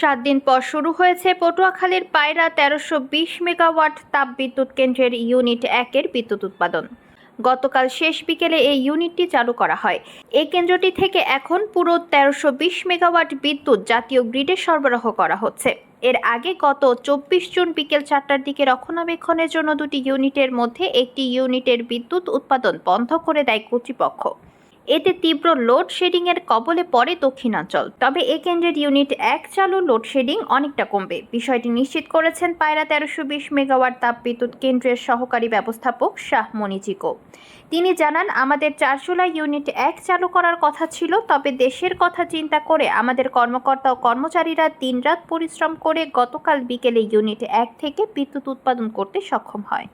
সাত দিন পর শুরু হয়েছে পটুয়াখালীর পায়রা তেরোশো বিশ মেগাওয়াট তাপবিদ্যুৎ কেন্দ্রের ইউনিট একের বিদ্যুৎ উৎপাদন। গতকাল শেষ বিকেলে এই ইউনিটটি চালু করা হয়। এই কেন্দ্রটি থেকে এখন পুরো তেরোশো বিশ মেগাওয়াট বিদ্যুৎ জাতীয় গ্রিডে সরবরাহ করা হচ্ছে। এর আগে গত চব্বিশ জুন বিকেল চারটার দিকে রক্ষণাবেক্ষণের জন্য দুটি ইউনিটের মধ্যে একটি ইউনিটের বিদ্যুৎ উৎপাদন বন্ধ করে দেয় কর্তৃপক্ষ। এতে তীব্র লোডশেডিংয়ের কবলে পড়ে দক্ষিণাঞ্চল। তবে এ কেন্দ্রের ইউনিট এক চালু লোডশেডিং অনেকটা কমবে। বিষয়টি নিশ্চিত করেছেন পায়রা তেরোশো বিশ মেগাওয়াট তাপবিদ্যুৎ কেন্দ্রের সহকারী ব্যবস্থাপক শাহ মনিজিকো তিনি জানান, আমাদের চারশোলা ইউনিট এক চালু করার কথা ছিল, তবে দেশের কথা চিন্তা করে আমাদের কর্মকর্তা ও কর্মচারীরা দিনরাত পরিশ্রম করে গতকাল বিকেলে ইউনিট এক থেকে বিদ্যুৎ উৎপাদন করতে সক্ষম হয়।